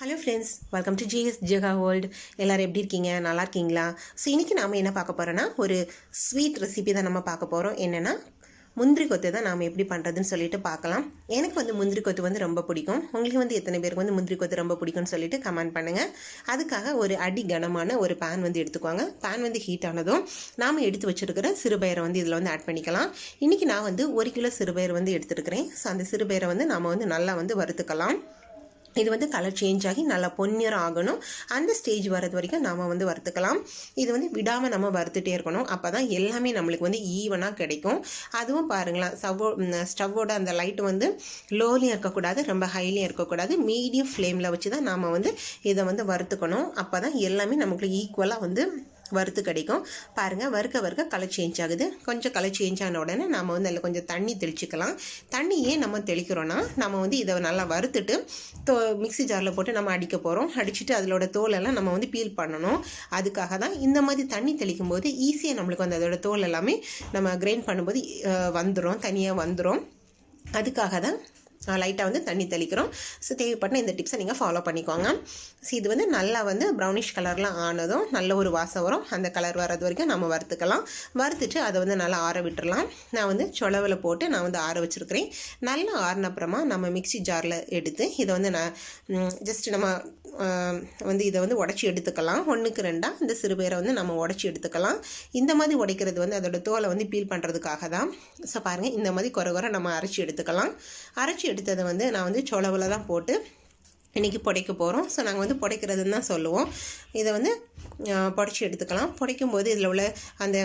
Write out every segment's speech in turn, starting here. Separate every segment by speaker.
Speaker 1: hello friends welcome to GS Jega world எல்லோரும் எப்படி இருக்கீங்க நல்லா இருக்கீங்களா ஸோ இன்றைக்கி நாம் என்ன பார்க்க போகிறோன்னா ஒரு ஸ்வீட் ரெசிபி தான் நம்ம பார்க்க போகிறோம் என்னென்னா முந்திரி கொத்து தான் நாம் எப்படி பண்ணுறதுன்னு சொல்லிட்டு பார்க்கலாம் எனக்கு வந்து முந்திரி கொத்து வந்து ரொம்ப பிடிக்கும் உங்களுக்கு வந்து எத்தனை பேருக்கு வந்து முந்திரி கொத்து ரொம்ப பிடிக்கும்னு சொல்லிட்டு கமெண்ட் பண்ணுங்கள் அதுக்காக ஒரு அடி கனமான ஒரு பேன் வந்து எடுத்துக்குவாங்க பேன் வந்து ஹீட் ஆனதும் நாம் எடுத்து வச்சுருக்கிற சிறுபயரை வந்து இதில் வந்து ஆட் பண்ணிக்கலாம் இன்றைக்கி நான் வந்து ஒரு கிலோ சிறுபயர் வந்து எடுத்துருக்கிறேன் ஸோ அந்த சிறுபயரை வந்து நாம் வந்து நல்லா வந்து வறுத்துக்கலாம் இது வந்து கலர் சேஞ்ச் ஆகி நல்லா பொன்னிறம் ஆகணும் அந்த ஸ்டேஜ் வர்றது வரைக்கும் நாம் வந்து வறுத்துக்கலாம் இது வந்து விடாமல் நம்ம வறுத்துட்டே இருக்கணும் அப்போ தான் எல்லாமே நம்மளுக்கு வந்து ஈவனாக கிடைக்கும் அதுவும் பாருங்களேன் ஸ்டவ்வோ ஸ்டவ்வோட அந்த லைட் வந்து லோலையும் இருக்கக்கூடாது ரொம்ப ஹைலையும் இருக்கக்கூடாது மீடியம் ஃப்ளேமில் வச்சு தான் நாம் வந்து இதை வந்து வறுத்துக்கணும் அப்போ தான் எல்லாமே நம்மளுக்கு ஈக்குவலாக வந்து வறுத்து கிடைக்கும் பாருங்கள் வறுக்க வறுக்க கலர் சேஞ்ச் ஆகுது கொஞ்சம் கலர் சேஞ்ச் ஆன உடனே நம்ம வந்து அதில் கொஞ்சம் தண்ணி தெளிச்சிக்கலாம் தண்ணி ஏன் நம்ம தெளிக்கிறோன்னா நம்ம வந்து இதை நல்லா வறுத்துட்டு தோ மிக்சி ஜாரில் போட்டு நம்ம அடிக்க போகிறோம் அடிச்சுட்டு அதோட தோலெல்லாம் நம்ம வந்து பீல் பண்ணணும் அதுக்காக தான் இந்த மாதிரி தண்ணி தெளிக்கும் போது ஈஸியாக நம்மளுக்கு வந்து அதோட தோல் எல்லாமே நம்ம கிரைண்ட் பண்ணும்போது வந்துடும் தனியாக வந்துடும் அதுக்காக தான் லைட்டாக வந்து தண்ணி தெளிக்கிறோம் ஸோ தேவைப்பட்ட இந்த டிப்ஸை நீங்கள் ஃபாலோ பண்ணிக்கோங்க ஸோ இது வந்து நல்லா வந்து ப்ரௌனிஷ் கலர்லாம் ஆனதும் நல்ல ஒரு வாசம் வரும் அந்த கலர் வர்றது வரைக்கும் நம்ம வறுத்துக்கலாம் வறுத்துட்டு அதை வந்து நல்லா ஆற விட்டுடலாம் நான் வந்து சொலவில் போட்டு நான் வந்து ஆற வச்சுருக்கிறேன் நல்லா ஆறின அப்புறமா நம்ம மிக்சி ஜாரில் எடுத்து இதை வந்து நான் ஜஸ்ட் நம்ம வந்து இதை வந்து உடச்சி எடுத்துக்கலாம் ஒன்றுக்கு ரெண்டாக இந்த சிறுபேரை வந்து நம்ம உடச்சி எடுத்துக்கலாம் இந்த மாதிரி உடைக்கிறது வந்து அதோட தோலை வந்து பீல் பண்ணுறதுக்காக தான் ஸோ பாருங்கள் இந்த மாதிரி குறை குறை நம்ம அரைச்சி எடுத்துக்கலாம் அரைச்சி எடுத்ததை வந்து நான் வந்து சோளவில் தான் போட்டு இன்றைக்கி புடைக்க போகிறோம் ஸோ நாங்கள் வந்து புடைக்கிறதுன்னு தான் சொல்லுவோம் இதை வந்து புடைச்சி எடுத்துக்கலாம் புடைக்கும் போது இதில் உள்ள அந்த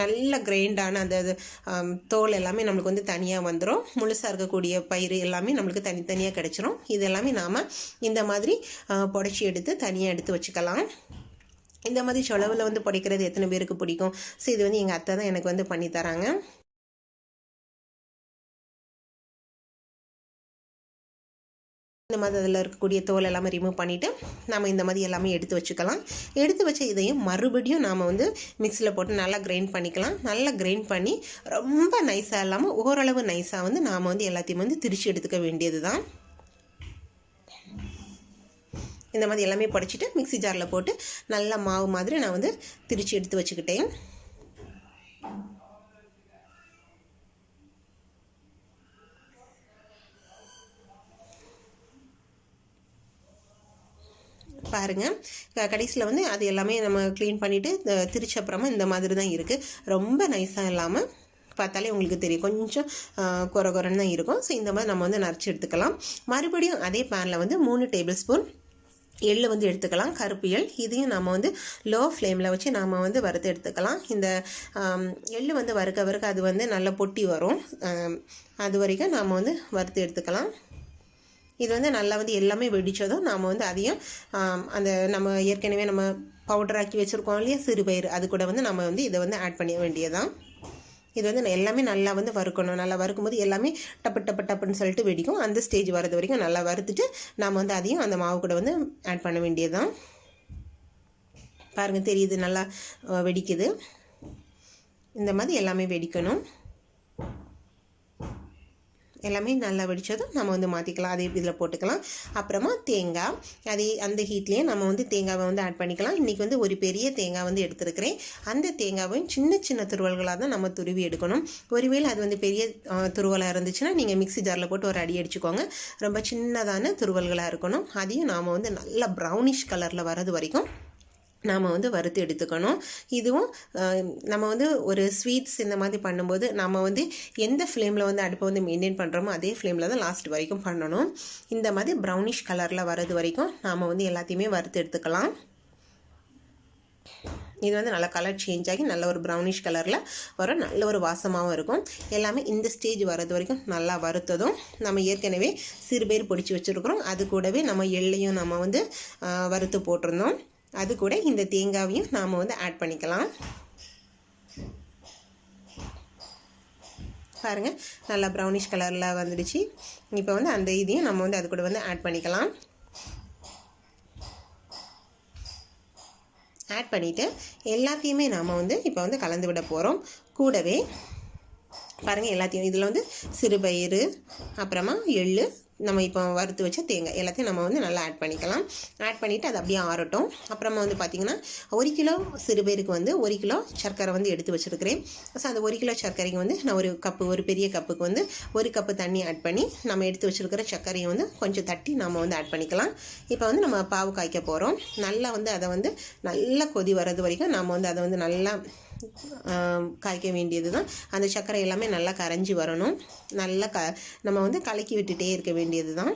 Speaker 1: நல்ல கிரைண்டான அந்த தோல் எல்லாமே நம்மளுக்கு வந்து தனியாக வந்துடும் முழுசாக இருக்கக்கூடிய பயிர் எல்லாமே நம்மளுக்கு தனித்தனியாக கிடச்சிரும் இது எல்லாமே நாம் இந்த மாதிரி புடைச்சி எடுத்து தனியாக எடுத்து வச்சுக்கலாம் இந்த மாதிரி சொலவில் வந்து புடைக்கிறது எத்தனை பேருக்கு பிடிக்கும் ஸோ இது வந்து எங்கள் அத்தை தான் எனக்கு வந்து பண்ணித்தராங்க இந்த மாதிரி அதில் இருக்கக்கூடிய தோல் எல்லாமே ரிமூவ் பண்ணிவிட்டு நம்ம இந்த மாதிரி எல்லாமே எடுத்து வச்சுக்கலாம் எடுத்து வச்சு இதையும் மறுபடியும் நாம் வந்து மிக்சியில் போட்டு நல்லா கிரைண்ட் பண்ணிக்கலாம் நல்லா கிரைண்ட் பண்ணி ரொம்ப நைஸாக இல்லாமல் ஓரளவு நைஸாக வந்து நாம் வந்து எல்லாத்தையும் வந்து திரிச்சு எடுத்துக்க வேண்டியது தான் இந்த மாதிரி எல்லாமே படிச்சுட்டு மிக்சி ஜாரில் போட்டு நல்லா மாவு மாதிரி நான் வந்து திரிச்சு எடுத்து வச்சுக்கிட்டேன் பாருங்கள் கடைசியில் வந்து அது எல்லாமே நம்ம க்ளீன் பண்ணிவிட்டு திரிச்சப்புறமா இந்த மாதிரி தான் இருக்குது ரொம்ப நைஸாக இல்லாமல் பார்த்தாலே உங்களுக்கு தெரியும் கொஞ்சம் குறை குறைன்னு தான் இருக்கும் ஸோ இந்த மாதிரி நம்ம வந்து நரைச்சி எடுத்துக்கலாம் மறுபடியும் அதே பேனில் வந்து மூணு டேபிள் ஸ்பூன் எள்ளு வந்து எடுத்துக்கலாம் கருப்பு எள் இதையும் நம்ம வந்து லோ ஃப்ளேமில் வச்சு நாம் வந்து வறுத்து எடுத்துக்கலாம் இந்த எள்ளு வந்து வறுக்க வறுக்க அது வந்து நல்லா பொட்டி வரும் அது வரைக்கும் நாம் வந்து வறுத்து எடுத்துக்கலாம் இது வந்து நல்லா வந்து எல்லாமே வெடித்ததும் நாம் வந்து அதையும் அந்த நம்ம ஏற்கனவே நம்ம பவுடராக்கி வச்சுருக்கோம் இல்லையா சிறுபயிறு அது கூட வந்து நம்ம வந்து இதை வந்து ஆட் பண்ண வேண்டியதான் இது வந்து எல்லாமே நல்லா வந்து வறுக்கணும் நல்லா வறுக்கும்போது எல்லாமே டப்பு டப்பு டப்புன்னு சொல்லிட்டு வெடிக்கும் அந்த ஸ்டேஜ் வரது வரைக்கும் நல்லா வறுத்துட்டு நாம் வந்து அதையும் அந்த மாவு கூட வந்து ஆட் பண்ண வேண்டியதுதான் பாருங்கள் தெரியுது நல்லா வெடிக்குது இந்த மாதிரி எல்லாமே வெடிக்கணும் எல்லாமே நல்லா வெடித்ததும் நம்ம வந்து மாற்றிக்கலாம் அதே இதில் போட்டுக்கலாம் அப்புறமா தேங்காய் அதே அந்த ஹீட்லேயே நம்ம வந்து தேங்காவை வந்து ஆட் பண்ணிக்கலாம் இன்றைக்கி வந்து ஒரு பெரிய தேங்காய் வந்து எடுத்துருக்கிறேன் அந்த தேங்காவையும் சின்ன சின்ன துருவல்களாக தான் நம்ம துருவி எடுக்கணும் ஒருவேளை அது வந்து பெரிய துருவலாக இருந்துச்சுன்னா நீங்கள் மிக்சி ஜாரில் போட்டு ஒரு அடி அடிச்சுக்கோங்க ரொம்ப சின்னதான துருவல்களாக இருக்கணும் அதையும் நாம் வந்து நல்லா ப்ரௌனிஷ் கலரில் வரது வரைக்கும் நாம் வந்து வறுத்து எடுத்துக்கணும் இதுவும் நம்ம வந்து ஒரு ஸ்வீட்ஸ் இந்த மாதிரி பண்ணும்போது நம்ம வந்து எந்த ஃப்ளேமில் வந்து அடுப்பை வந்து மெயின்டைன் பண்ணுறோமோ அதே ஃப்ளேமில் தான் லாஸ்ட் வரைக்கும் பண்ணணும் இந்த மாதிரி ப்ரௌனிஷ் கலரில் வர்றது வரைக்கும் நாம் வந்து எல்லாத்தையுமே வறுத்து எடுத்துக்கலாம் இது வந்து நல்லா கலர் சேஞ்ச் ஆகி நல்ல ஒரு ப்ரௌனிஷ் கலரில் வர நல்ல ஒரு வாசமாகவும் இருக்கும் எல்லாமே இந்த ஸ்டேஜ் வர்றது வரைக்கும் நல்லா வறுத்ததும் நம்ம ஏற்கனவே சிறுபேர் பிடிச்சி வச்சுருக்குறோம் அது கூடவே நம்ம எள்ளையும் நம்ம வந்து வறுத்து போட்டிருந்தோம் அது கூட இந்த தேங்காவையும் நாம் வந்து ஆட் பண்ணிக்கலாம் பாருங்கள் நல்லா ப்ரௌனிஷ் கலரில் வந்துடுச்சு இப்போ வந்து அந்த இதையும் நம்ம வந்து அது கூட வந்து ஆட் பண்ணிக்கலாம் ஆட் பண்ணிவிட்டு எல்லாத்தையுமே நாம் வந்து இப்போ வந்து கலந்து விட போகிறோம் கூடவே பாருங்கள் எல்லாத்தையும் இதில் வந்து சிறுபயிறு அப்புறமா எள் நம்ம இப்போ வறுத்து வச்ச தேங்காய் எல்லாத்தையும் நம்ம வந்து நல்லா ஆட் பண்ணிக்கலாம் ஆட் பண்ணிவிட்டு அது அப்படியே ஆறட்டும் அப்புறமா வந்து பார்த்திங்கன்னா ஒரு கிலோ சிறுபயிருக்கு வந்து ஒரு கிலோ சர்க்கரை வந்து எடுத்து வச்சுருக்கிறேன் ஸோ அந்த ஒரு கிலோ சர்க்கரைக்கு வந்து நான் ஒரு கப்பு ஒரு பெரிய கப்புக்கு வந்து ஒரு கப்பு தண்ணி ஆட் பண்ணி நம்ம எடுத்து வச்சுருக்கிற சர்க்கரையை வந்து கொஞ்சம் தட்டி நம்ம வந்து ஆட் பண்ணிக்கலாம் இப்போ வந்து நம்ம பாவு காய்க்க போகிறோம் நல்லா வந்து அதை வந்து நல்லா கொதி வர்றது வரைக்கும் நம்ம வந்து அதை வந்து நல்லா காய்க்க வேண்டியது தான் அந்த சர்க்கரை எல்லாமே நல்லா கரைஞ்சி வரணும் நல்லா க நம்ம வந்து கலக்கி விட்டுட்டே இருக்க வேண்டியது தான்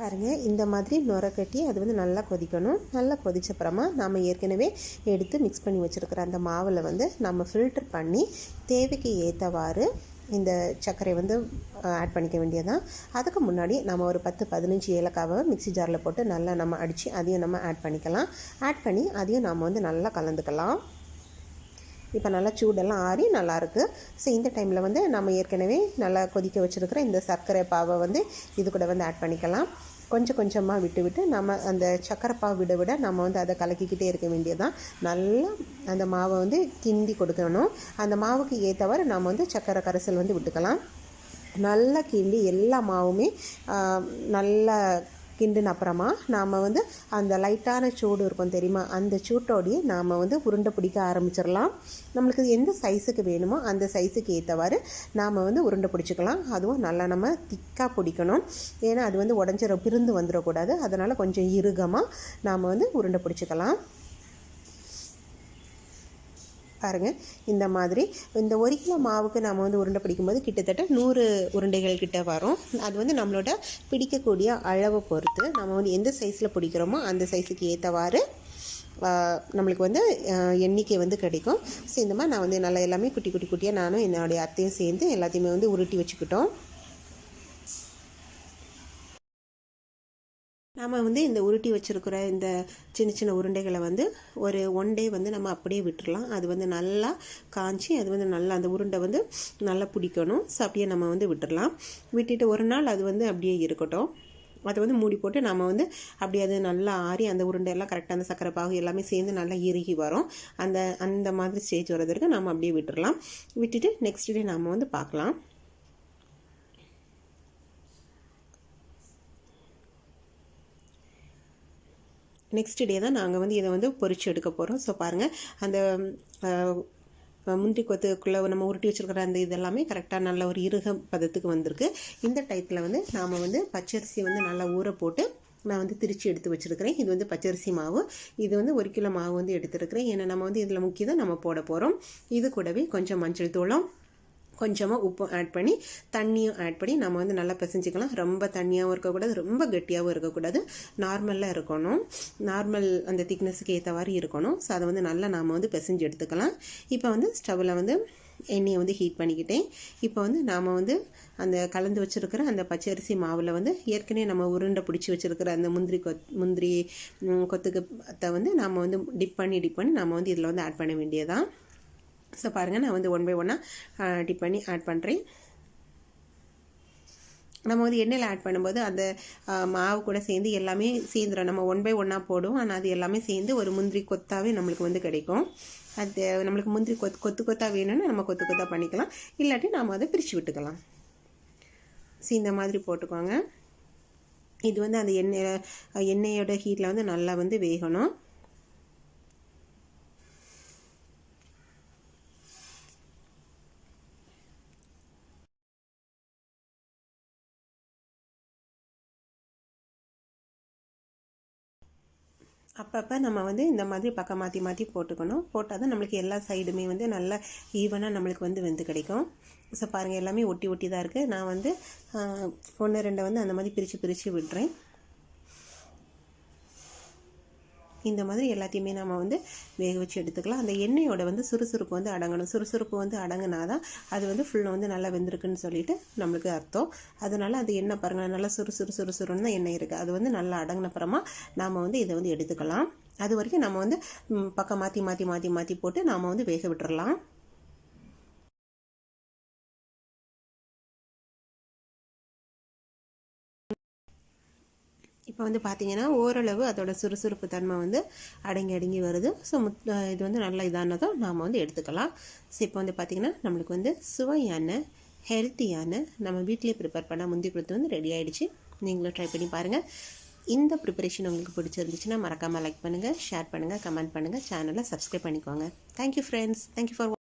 Speaker 1: பாருங்கள் இந்த மாதிரி நுர கட்டி அது வந்து நல்லா கொதிக்கணும் நல்லா கொதிச்சப்புறமா நாம் ஏற்கனவே எடுத்து மிக்ஸ் பண்ணி வச்சுருக்கிற அந்த மாவில் வந்து நம்ம ஃபில்டர் பண்ணி தேவைக்கு ஏற்றவாறு இந்த சர்க்கரை வந்து ஆட் பண்ணிக்க வேண்டியதான் அதுக்கு முன்னாடி நம்ம ஒரு பத்து பதினஞ்சு ஏலக்காவை மிக்சி ஜாரில் போட்டு நல்லா நம்ம அடித்து அதையும் நம்ம ஆட் பண்ணிக்கலாம் ஆட் பண்ணி அதையும் நாம் வந்து நல்லா கலந்துக்கலாம் இப்போ நல்லா சூடெல்லாம் ஆறி நல்லாயிருக்கு ஸோ இந்த டைமில் வந்து நம்ம ஏற்கனவே நல்லா கொதிக்க வச்சுருக்கிற இந்த சர்க்கரை பாவை வந்து இது கூட வந்து ஆட் பண்ணிக்கலாம் கொஞ்சம் கொஞ்சமாக விட்டு விட்டு நம்ம அந்த சர்க்கரை பாவை விட விட நம்ம வந்து அதை கலக்கிக்கிட்டே இருக்க வேண்டியதுதான் நல்லா அந்த மாவை வந்து கிண்டி கொடுக்கணும் அந்த மாவுக்கு ஏற்றவாறு நம்ம வந்து சர்க்கரை கரைசல் வந்து விட்டுக்கலாம் நல்லா கிண்டி எல்லா மாவுமே நல்லா கிண்டின அப்புறமா நாம் வந்து அந்த லைட்டான சூடு இருக்கும் தெரியுமா அந்த சூட்டோடையே நாம் வந்து உருண்டை பிடிக்க ஆரம்பிச்சிடலாம் நம்மளுக்கு எந்த சைஸுக்கு வேணுமோ அந்த சைஸுக்கு ஏற்றவாறு நாம் வந்து உருண்டை பிடிச்சிக்கலாம் அதுவும் நல்லா நம்ம திக்காக பிடிக்கணும் ஏன்னா அது வந்து உடஞ்சிற பிரிந்து வந்துடக்கூடாது அதனால் கொஞ்சம் இறுகமாக நாம் வந்து உருண்டை பிடிச்சிக்கலாம் பாருங்கள் இந்த மாதிரி இந்த ஒரு கிலோ மாவுக்கு நம்ம வந்து உருண்டை பிடிக்கும்போது கிட்டத்தட்ட நூறு உருண்டைகள் கிட்ட வரும் அது வந்து நம்மளோட பிடிக்கக்கூடிய அளவை பொறுத்து நம்ம வந்து எந்த சைஸில் பிடிக்கிறோமோ அந்த சைஸுக்கு ஏற்றவாறு நம்மளுக்கு வந்து எண்ணிக்கை வந்து கிடைக்கும் ஸோ இந்த மாதிரி நான் வந்து நல்லா எல்லாமே குட்டி குட்டி குட்டியாக நானும் என்னுடைய அத்தையும் சேர்ந்து எல்லாத்தையுமே வந்து உருட்டி வச்சுக்கிட்டோம் நம்ம வந்து இந்த உருட்டி வச்சுருக்கிற இந்த சின்ன சின்ன உருண்டைகளை வந்து ஒரு ஒன் டே வந்து நம்ம அப்படியே விட்டுடலாம் அது வந்து நல்லா காஞ்சி அது வந்து நல்லா அந்த உருண்டை வந்து நல்லா பிடிக்கணும் ஸோ அப்படியே நம்ம வந்து விட்டுடலாம் விட்டுட்டு ஒரு நாள் அது வந்து அப்படியே இருக்கட்டும் அதை வந்து மூடி போட்டு நம்ம வந்து அப்படியே அது நல்லா ஆறி அந்த உருண்டையெல்லாம் கரெக்டாக அந்த சக்கரை பாகு எல்லாமே சேர்ந்து நல்லா இறுகி வரும் அந்த அந்த மாதிரி ஸ்டேஜ் வர்றதுக்கு நம்ம அப்படியே விட்டுடலாம் விட்டுட்டு நெக்ஸ்ட் டே நம்ம வந்து பார்க்கலாம் நெக்ஸ்ட் டே தான் நாங்கள் வந்து இதை வந்து பொறிச்சு எடுக்க போகிறோம் ஸோ பாருங்கள் அந்த முந்திரி கொத்துக்குள்ளே நம்ம உருட்டி வச்சுருக்கிற அந்த இதெல்லாமே கரெக்டாக நல்ல ஒரு இருக பதத்துக்கு வந்திருக்கு இந்த டயத்தில் வந்து நாம் வந்து பச்சரிசி வந்து நல்லா ஊற போட்டு நான் வந்து திருச்சி எடுத்து வச்சுருக்கிறேன் இது வந்து பச்சரிசி மாவு இது வந்து ஒரு கிலோ மாவு வந்து எடுத்துருக்கிறேன் ஏன்னா நம்ம வந்து இதில் முக்கியம் நம்ம போட போகிறோம் இது கூடவே கொஞ்சம் மஞ்சள் தூளம் கொஞ்சமாக உப்பும் ஆட் பண்ணி தண்ணியும் ஆட் பண்ணி நம்ம வந்து நல்லா பிசைஞ்சிக்கலாம் ரொம்ப தண்ணியாகவும் இருக்கக்கூடாது ரொம்ப கட்டியாகவும் இருக்கக்கூடாது நார்மலாக இருக்கணும் நார்மல் அந்த திக்னஸுக்கு ஏற்றவாறு இருக்கணும் ஸோ அதை வந்து நல்லா நாம் வந்து பிசைஞ்சு எடுத்துக்கலாம் இப்போ வந்து ஸ்டவ்வில் வந்து எண்ணெயை வந்து ஹீட் பண்ணிக்கிட்டேன் இப்போ வந்து நாம் வந்து அந்த கலந்து வச்சுருக்கிற அந்த பச்சரிசி மாவில் வந்து ஏற்கனவே நம்ம உருண்டை பிடிச்சி வச்சுருக்கிற அந்த முந்திரி கொத் முந்திரி கொத்துக்கு வந்து நாம் வந்து டிப் பண்ணி டிப் பண்ணி நம்ம வந்து இதில் வந்து ஆட் பண்ண வேண்டியதான் ஸோ பாருங்கள் நான் வந்து ஒன் பை ஒன்னாக டிப் பண்ணி ஆட் பண்ணுறேன் நம்ம வந்து எண்ணெயில் ஆட் பண்ணும்போது அந்த மாவு கூட சேர்ந்து எல்லாமே சேர்ந்துடும் நம்ம ஒன் பை ஒன்னாக போடுவோம் ஆனால் அது எல்லாமே சேர்ந்து ஒரு முந்திரி கொத்தாவே நம்மளுக்கு வந்து கிடைக்கும் அது நம்மளுக்கு முந்திரி கொத்து கொத்து கொத்தாக வேணும்னா நம்ம கொத்து கொத்தாக பண்ணிக்கலாம் இல்லாட்டி நாம் அதை பிரித்து விட்டுக்கலாம் ஸோ இந்த மாதிரி போட்டுக்கோங்க இது வந்து அந்த எண்ணெய் எண்ணெயோட ஹீட்டில் வந்து நல்லா வந்து வேகணும் அப்பப்போ நம்ம வந்து இந்த மாதிரி பக்கம் மாற்றி மாற்றி போட்டுக்கணும் போட்டால் தான் நம்மளுக்கு எல்லா சைடுமே வந்து நல்லா ஈவனாக நம்மளுக்கு வந்து வெந்து கிடைக்கும் ஸோ பாருங்கள் எல்லாமே ஒட்டி ஒட்டி தான் இருக்குது நான் வந்து ஒன்று ரெண்டை வந்து அந்த மாதிரி பிரித்து பிரித்து விடுறேன் இந்த மாதிரி எல்லாத்தையுமே நம்ம வந்து வேக வச்சு எடுத்துக்கலாம் அந்த எண்ணெயோட வந்து சுறுசுறுப்பு வந்து அடங்கணும் சுறுசுறுப்பு வந்து அடங்கினா அது வந்து ஃபுல்லாக வந்து நல்லா வெந்திருக்குன்னு சொல்லிட்டு நம்மளுக்கு அர்த்தம் அதனால் அது எண்ணெய் பாருங்கள் நல்லா சுறுசுறு சுறுசுறுன்னு எண்ணெய் இருக்குது அது வந்து நல்லா அடங்கினப்புறமா நாம் வந்து இதை வந்து எடுத்துக்கலாம் அது வரைக்கும் நம்ம வந்து பக்கம் மாற்றி மாற்றி மாற்றி மாற்றி போட்டு நாம் வந்து வேக விட்டுடலாம் இப்போ வந்து பார்த்திங்கன்னா ஓரளவு அதோட சுறுசுறுப்பு தன்மை வந்து அடங்கி அடங்கி வருது ஸோ முத் இது வந்து நல்ல இதானதும் நாம் வந்து எடுத்துக்கலாம் ஸோ இப்போ வந்து பார்த்திங்கன்னா நம்மளுக்கு வந்து சுவையான ஹெல்த்தியான நம்ம வீட்டிலே ப்ரிப்பேர் பண்ண முந்தி கொடுத்து வந்து ரெடி ஆகிடுச்சு நீங்களும் ட்ரை பண்ணி பாருங்கள் இந்த ப்ரிப்பரேஷன் உங்களுக்கு பிடிச்சிருந்துச்சுன்னா மறக்காமல் லைக் பண்ணுங்கள் ஷேர் பண்ணுங்கள் கமெண்ட் பண்ணுங்கள் சேனலை சப்ஸ்கிரைப் பண்ணிக்கோங்க தேங்க்யூ ஃப்ரெண்ட்ஸ் தேங்க்யூ ஃபார்